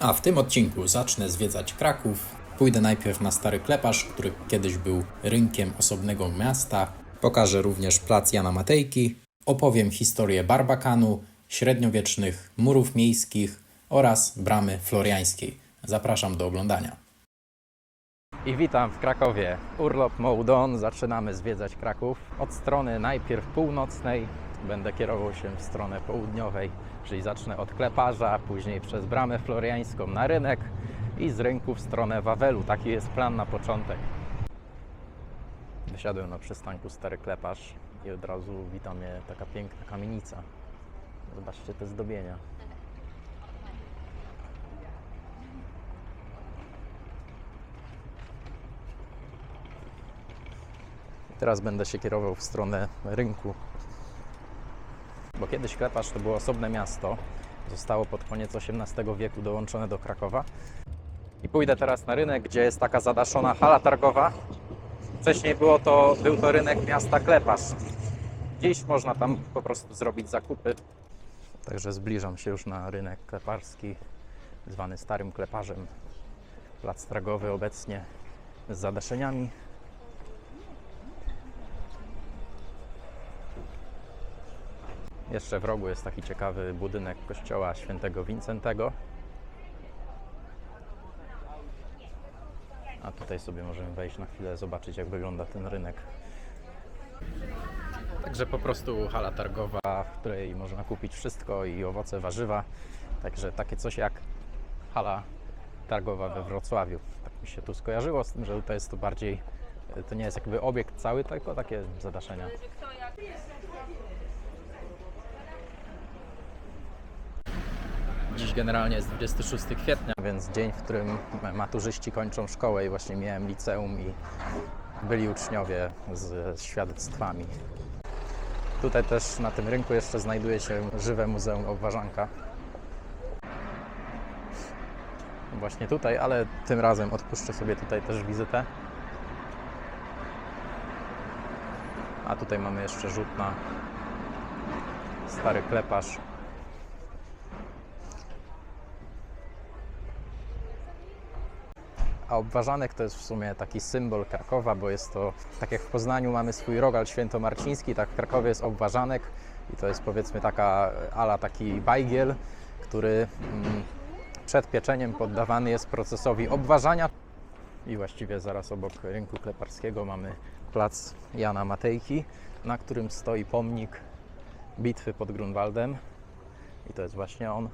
A w tym odcinku zacznę zwiedzać Kraków. Pójdę najpierw na Stary Kleparz, który kiedyś był rynkiem osobnego miasta. Pokażę również plac Jana Matejki. Opowiem historię Barbakanu, średniowiecznych murów miejskich oraz bramy floriańskiej. Zapraszam do oglądania. I witam w Krakowie. Urlop Mołdon. Zaczynamy zwiedzać Kraków od strony najpierw północnej. Będę kierował się w stronę południowej, czyli zacznę od Kleparza, później przez bramę floriańską na rynek i z rynku w stronę Wawelu. Taki jest plan na początek. Wysiadłem na przystanku Stary Kleparz i od razu wita mnie taka piękna kamienica. Zobaczcie te zdobienia. Teraz będę się kierował w stronę rynku. Bo kiedyś Kleparz to było osobne miasto. Zostało pod koniec XVIII wieku dołączone do Krakowa. I pójdę teraz na rynek, gdzie jest taka zadaszona hala targowa. Wcześniej było to, był to rynek miasta Kleparz. Dziś można tam po prostu zrobić zakupy. Także zbliżam się już na rynek kleparski, zwany Starym Kleparzem. Plac targowy obecnie z zadaszeniami. Jeszcze w rogu jest taki ciekawy budynek kościoła świętego Wincentego. A tutaj sobie możemy wejść na chwilę, zobaczyć jak wygląda ten rynek. Także po prostu hala targowa, w której można kupić wszystko i owoce, warzywa. Także takie coś jak hala targowa we Wrocławiu. Tak mi się tu skojarzyło z tym, że tutaj jest to bardziej, to nie jest jakby obiekt cały, tylko takie zadaszenia. Dziś generalnie jest 26 kwietnia, więc dzień, w którym maturzyści kończą szkołę i właśnie miałem liceum i byli uczniowie z świadectwami. Tutaj też na tym rynku jeszcze znajduje się żywe Muzeum Obwarzanka. Właśnie tutaj, ale tym razem odpuszczę sobie tutaj też wizytę. A tutaj mamy jeszcze rzut na stary kleparz. A obwarzanek to jest w sumie taki symbol Krakowa, bo jest to, tak jak w Poznaniu mamy swój rogal świętomarciński, tak w Krakowie jest obwarzanek i to jest powiedzmy taka ala taki bajgiel, który mm, przed pieczeniem poddawany jest procesowi obwarzania. I właściwie zaraz obok rynku kleparskiego mamy plac Jana Matejki, na którym stoi pomnik bitwy pod Grunwaldem. I to jest właśnie on.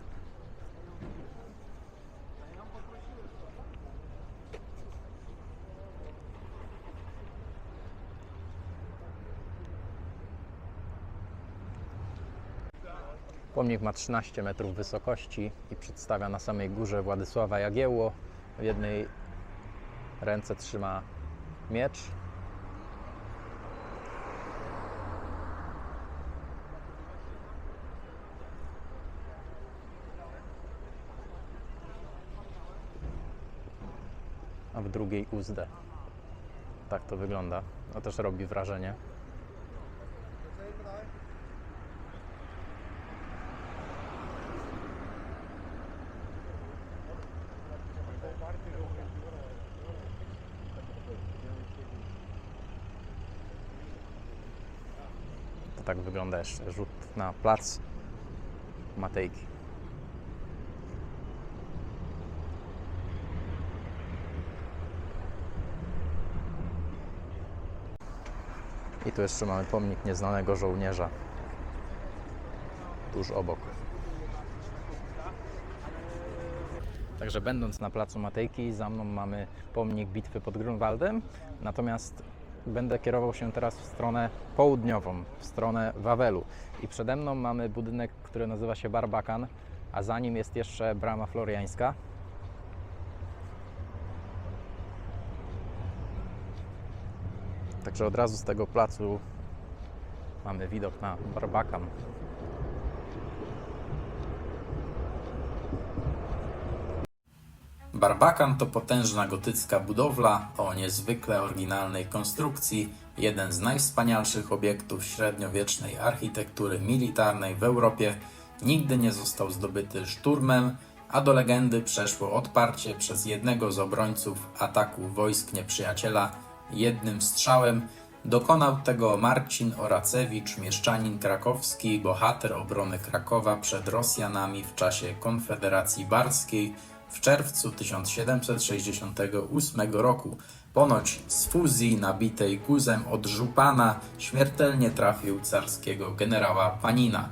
Pomnik ma 13 metrów wysokości i przedstawia na samej górze Władysława Jagiełło. W jednej ręce trzyma miecz. A w drugiej uzdę. Tak to wygląda. To też robi wrażenie. Tak wygląda jeszcze rzut na plac Matejki. I tu jeszcze mamy pomnik nieznanego żołnierza. Tuż obok. Także będąc na placu Matejki, za mną mamy pomnik bitwy pod Grunwaldem, natomiast będę kierował się teraz w stronę południową, w stronę Wawelu. I przede mną mamy budynek, który nazywa się Barbakan, a za nim jest jeszcze brama floriańska. Także od razu z tego placu mamy widok na Barbakan. Barbakan to potężna gotycka budowla o niezwykle oryginalnej konstrukcji, jeden z najwspanialszych obiektów średniowiecznej architektury militarnej w Europie. Nigdy nie został zdobyty szturmem a do legendy przeszło odparcie przez jednego z obrońców ataku wojsk nieprzyjaciela jednym strzałem. Dokonał tego Marcin Oracewicz, mieszczanin krakowski, bohater obrony Krakowa przed Rosjanami w czasie Konfederacji Barskiej w czerwcu 1768 roku. Ponoć z fuzji nabitej guzem od żupana śmiertelnie trafił carskiego generała Panina.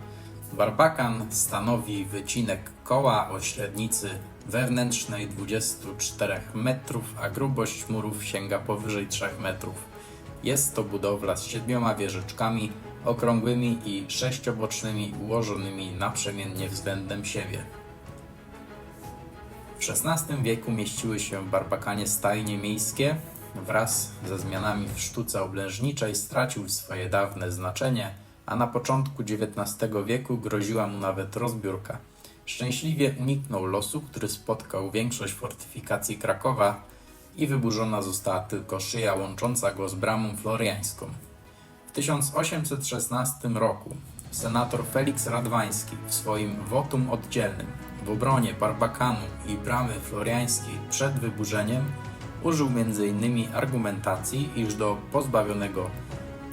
Barbakan stanowi wycinek koła o średnicy wewnętrznej 24 metrów, a grubość murów sięga powyżej 3 metrów. Jest to budowla z siedmioma wieżyczkami okrągłymi i sześciobocznymi ułożonymi naprzemiennie względem siebie. W XVI wieku mieściły się w Barbakanie stajnie miejskie. Wraz ze zmianami w sztuce oblężniczej stracił swoje dawne znaczenie, a na początku XIX wieku groziła mu nawet rozbiórka. Szczęśliwie uniknął losu, który spotkał większość fortyfikacji Krakowa i wyburzona została tylko szyja łącząca go z bramą floriańską. W 1816 roku senator Felix Radwański w swoim wotum oddzielnym w obronie Barbakanu i bramy floriańskiej przed wyburzeniem użył m.in. argumentacji, iż do pozbawionego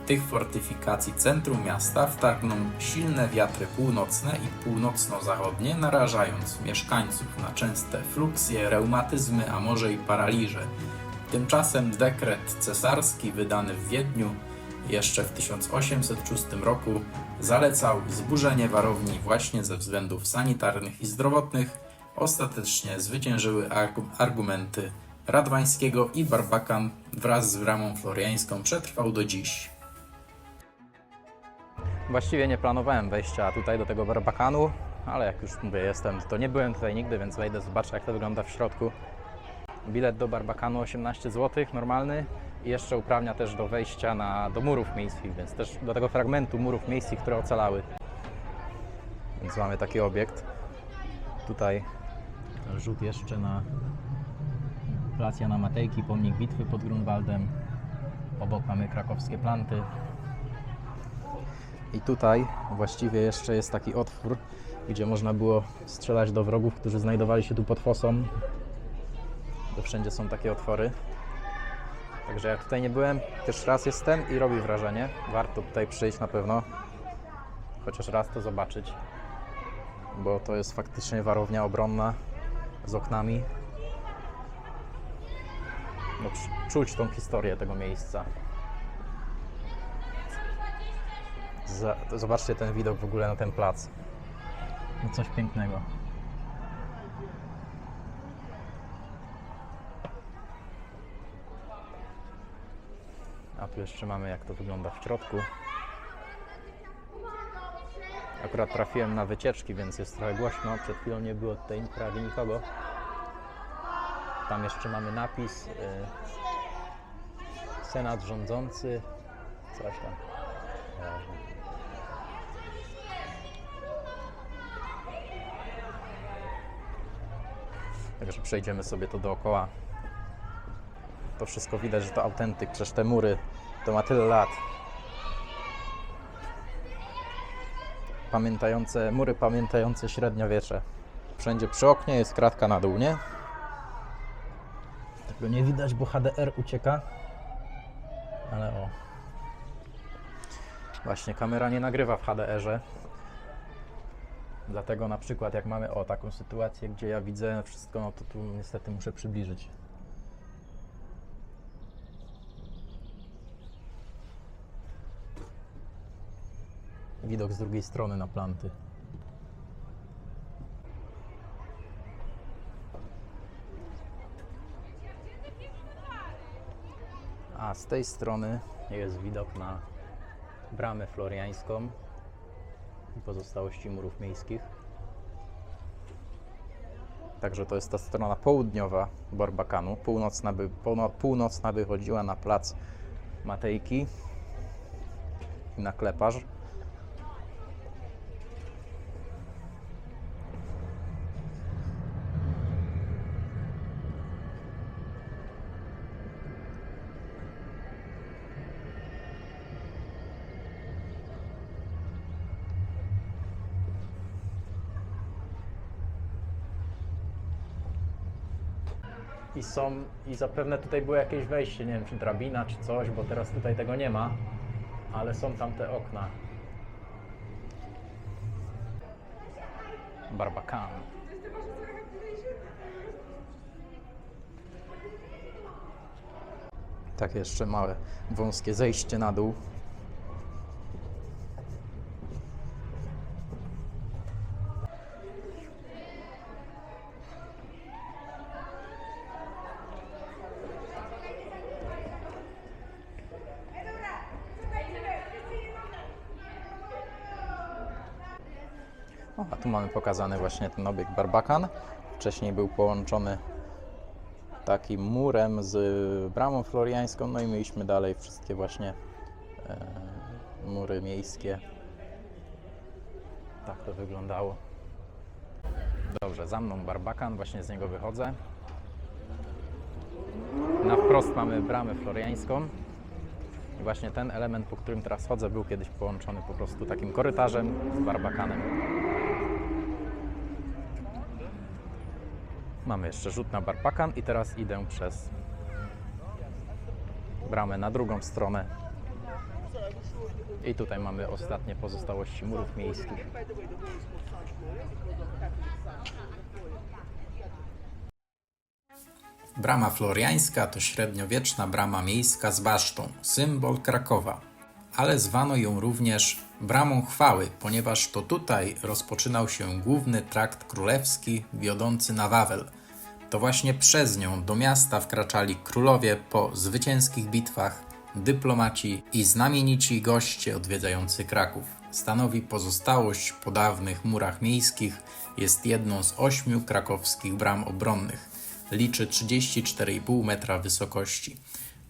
tych fortyfikacji centrum miasta wtargną silne wiatry północne i północno-zachodnie, narażając mieszkańców na częste fluksje, reumatyzmy, a może i paraliże. Tymczasem dekret cesarski wydany w Wiedniu jeszcze w 1806 roku zalecał zburzenie warowni właśnie ze względów sanitarnych i zdrowotnych. Ostatecznie zwyciężyły argu- argumenty Radwańskiego i Barbakan wraz z bramą floriańską przetrwał do dziś. Właściwie nie planowałem wejścia tutaj do tego barbakanu, ale jak już mówię, jestem, to nie byłem tutaj nigdy, więc wejdę, zobaczę jak to wygląda w środku. Bilet do barbakanu 18 zł, normalny i jeszcze uprawnia też do wejścia na, do murów miejskich, więc też do tego fragmentu murów miejskich, które ocalały. Więc mamy taki obiekt. Tutaj rzut jeszcze na plac Jana Matejki, pomnik bitwy pod Grunwaldem. Obok mamy krakowskie planty. I tutaj właściwie jeszcze jest taki otwór, gdzie można było strzelać do wrogów, którzy znajdowali się tu pod fosą. To wszędzie są takie otwory. Także jak tutaj nie byłem, też raz jestem i robi wrażenie. Warto tutaj przyjść na pewno. Chociaż raz to zobaczyć. Bo to jest faktycznie warownia obronna z oknami. No, cz- czuć tą historię tego miejsca. Zobaczcie ten widok w ogóle na ten plac. No coś pięknego. A tu jeszcze mamy jak to wygląda w środku. Akurat trafiłem na wycieczki, więc jest trochę głośno. Przed chwilą nie było tutaj prawie nikogo. Tam jeszcze mamy napis y, Senat rządzący. Coś tam. Także przejdziemy sobie to dookoła. To wszystko widać, że to autentyk, przecież te mury to ma tyle lat. Pamiętające, mury pamiętające średniowiecze. Wszędzie przy oknie jest kratka na dół, nie? Tego nie widać, bo HDR ucieka. Ale o. Właśnie kamera nie nagrywa w HDR-ze. Dlatego na przykład jak mamy o taką sytuację, gdzie ja widzę wszystko, no to tu niestety muszę przybliżyć. Widok z drugiej strony na planty. A z tej strony jest widok na bramę floriańską i pozostałości murów miejskich. Także to jest ta strona południowa Barbakanu. Północna, by, półno- północna wychodziła na plac Matejki i na Kleparz. I są, i zapewne tutaj było jakieś wejście, nie wiem, czy drabina, czy coś, bo teraz tutaj tego nie ma, ale są tam te okna. Barbakan. Tak, jeszcze małe, wąskie zejście na dół. A tu mamy pokazany właśnie ten obiekt Barbakan. Wcześniej był połączony takim murem z bramą floriańską, no i mieliśmy dalej wszystkie właśnie e, mury miejskie. Tak to wyglądało. Dobrze, za mną Barbakan, właśnie z niego wychodzę. Na wprost mamy bramę floriańską. I właśnie ten element, po którym teraz chodzę, był kiedyś połączony po prostu takim korytarzem z Barbakanem. Mamy jeszcze rzut na Barbakan i teraz idę przez bramę na drugą stronę. I tutaj mamy ostatnie pozostałości murów miejskich. Brama floriańska to średniowieczna brama miejska z basztą, symbol Krakowa, ale zwano ją również Bramą Chwały, ponieważ to tutaj rozpoczynał się główny trakt królewski wiodący na Wawel. To właśnie przez nią do miasta wkraczali królowie po zwycięskich bitwach, dyplomaci i znamienici goście odwiedzający Kraków. Stanowi pozostałość po dawnych murach miejskich, jest jedną z ośmiu krakowskich bram obronnych liczy 34,5 metra wysokości.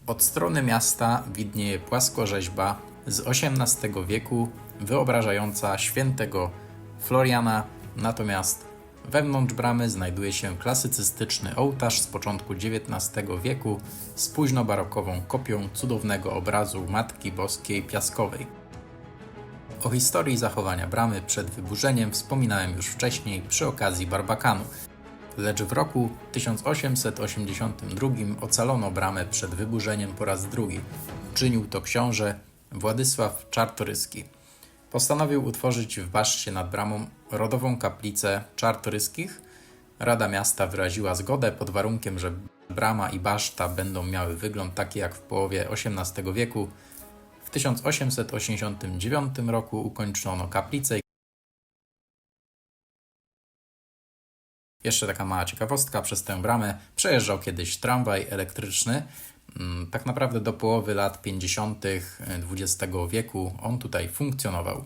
Od strony miasta widnieje płaskorzeźba z XVIII wieku wyobrażająca świętego Floriana, natomiast wewnątrz bramy znajduje się klasycystyczny ołtarz z początku XIX wieku z późnobarokową kopią cudownego obrazu Matki Boskiej Piaskowej. O historii zachowania bramy przed wyburzeniem wspominałem już wcześniej przy okazji Barbakanu, lecz w roku 1882 ocalono bramę przed wyburzeniem po raz drugi. Czynił to książę Władysław Czartoryski. Postanowił utworzyć w baszcie nad bramą rodową kaplicę Czartoryskich. Rada miasta wyraziła zgodę pod warunkiem, że brama i baszta będą miały wygląd taki jak w połowie XVIII wieku. W 1889 roku ukończono kaplicę Jeszcze taka mała ciekawostka, przez tę bramę przejeżdżał kiedyś tramwaj elektryczny. Mm, Tak naprawdę do połowy lat 50. XX wieku on tutaj funkcjonował.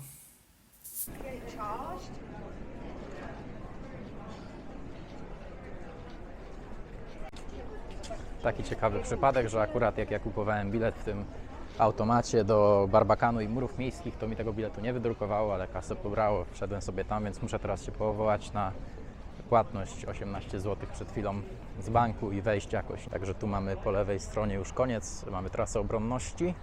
Taki ciekawy przypadek, że akurat jak ja kupowałem bilet w tym automacie do Barbakanu i murów miejskich, to mi tego biletu nie wydrukowało, ale kasę pobrało. Wszedłem sobie tam, więc muszę teraz się powołać na płatność 18 zł przed chwilą z banku i wejść jakoś. Także tu mamy po lewej stronie już koniec. Mamy trasę obronności,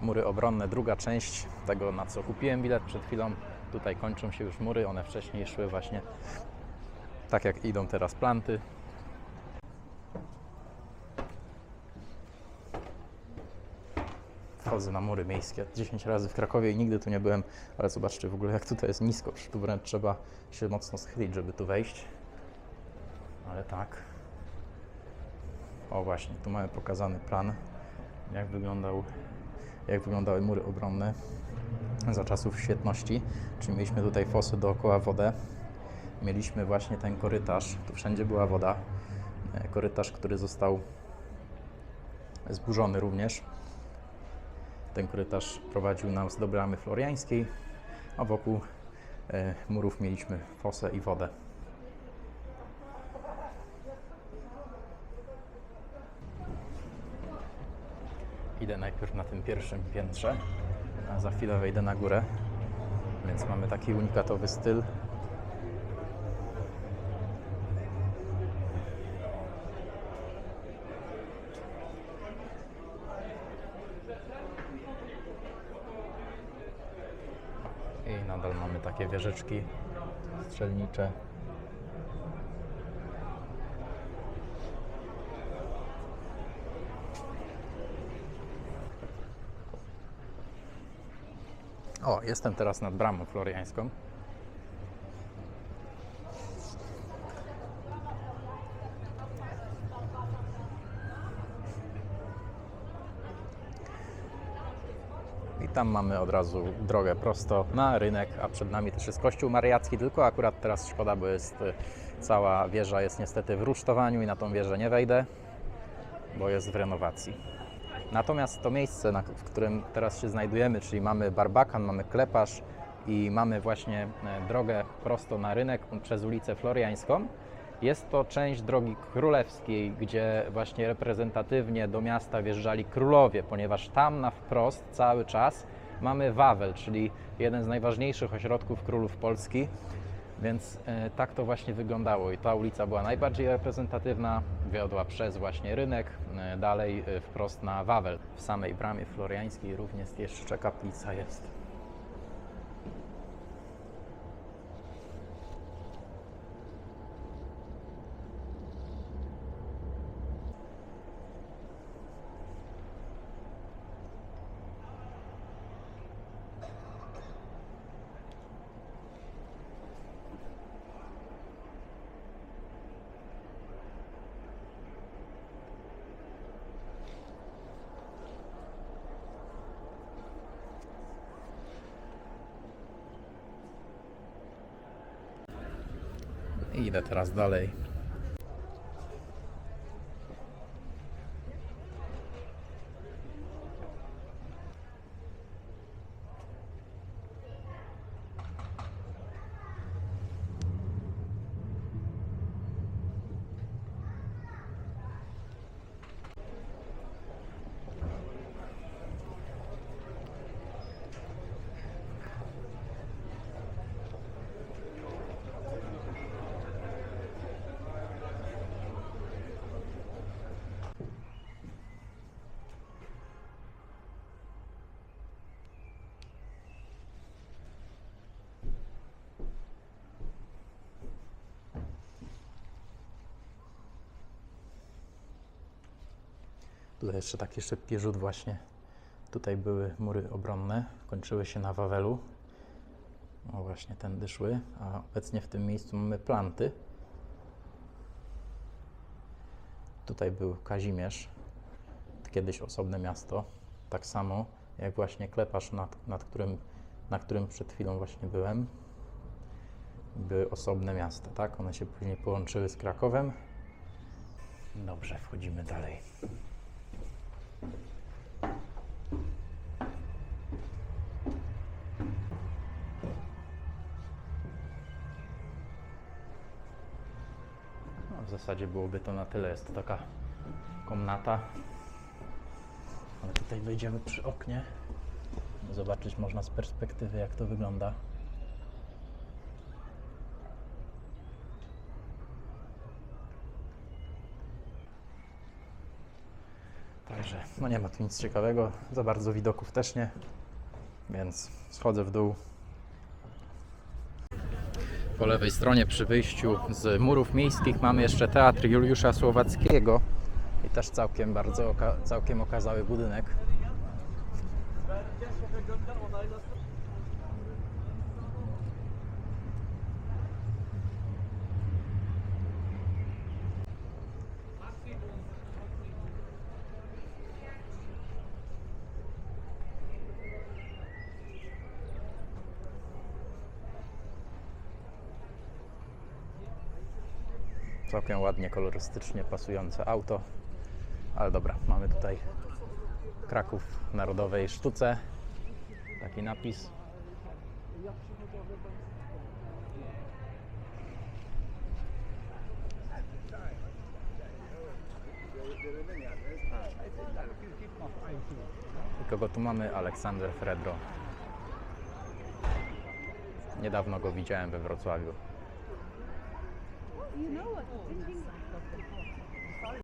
mury obronne, druga część tego, na co kupiłem bilet przed chwilą. Tutaj kończą się już mury, one wcześniej szły właśnie tak jak idą teraz planty. Wchodzę na mury miejskie 10 razy w Krakowie i nigdy tu nie byłem, ale zobaczcie w ogóle jak tutaj jest nisko, tu wręcz trzeba się mocno schylić, żeby tu wejść. Ale tak. O właśnie, tu mamy pokazany plan, jak wyglądał, jak wyglądały mury obronne za czasów świetności. Czyli mieliśmy tutaj fosy dookoła wodę. Mieliśmy właśnie ten korytarz, tu wszędzie była woda. E, Korytarz, który został zburzony również. Ten korytarz prowadził nas do bramy floriańskiej, a wokół e, murów mieliśmy fosę i wodę. Idę najpierw na tym pierwszym piętrze, a za chwilę wejdę na górę. Więc mamy taki unikatowy styl. I nadal mamy takie wieżyczki strzelnicze. O, jestem teraz nad bramą floriańską. I tam mamy od razu drogę prosto na rynek, a przed nami też jest kościół mariacki, tylko akurat teraz szkoda, bo jest y, cała wieża jest niestety w rusztowaniu i na tą wieżę nie wejdę, bo jest w renowacji. Natomiast to miejsce, w którym teraz się znajdujemy, czyli mamy barbakan, mamy kleparz i mamy właśnie e, drogę prosto na rynek przez ulicę Floriańską, jest to część drogi królewskiej, gdzie właśnie reprezentatywnie do miasta wjeżdżali królowie, ponieważ tam na wprost cały czas mamy Wawel, czyli jeden z najważniejszych ośrodków królów Polski. Więc e, tak to właśnie wyglądało i ta ulica była najbardziej reprezentatywna, wiodła przez właśnie rynek, e, dalej e, wprost na Wawel. W samej bramie floriańskiej również jeszcze kaplica jest. Idę teraz dalej. Tutaj jeszcze taki szybki rzut właśnie. Tutaj były mury obronne, kończyły się na Wawelu. O właśnie tędy szły, a obecnie w tym miejscu mamy planty. Tutaj był Kazimierz, kiedyś osobne miasto, tak samo jak właśnie Kleparz, nad, nad którym, na którym przed chwilą właśnie byłem. Były osobne miasta, tak? One się później połączyły z Krakowem. Dobrze, wchodzimy dalej. Zasadzie byłoby to na tyle. Jest to taka komnata. Ale tutaj wejdziemy przy oknie. Zobaczyć można z perspektywy, jak to wygląda. Także no nie ma tu nic ciekawego. Za bardzo widoków też nie. Więc schodzę w dół. Po lewej stronie przy wyjściu z murów miejskich mamy jeszcze Teatr Juliusza Słowackiego i też całkiem bardzo całkiem okazały budynek. Całkiem ładnie, kolorystycznie pasujące auto. Ale dobra, mamy tutaj Kraków Narodowej Sztuce. Taki napis. I kogo tu mamy? Aleksander Fredro. Niedawno go widziałem we Wrocławiu. You know what?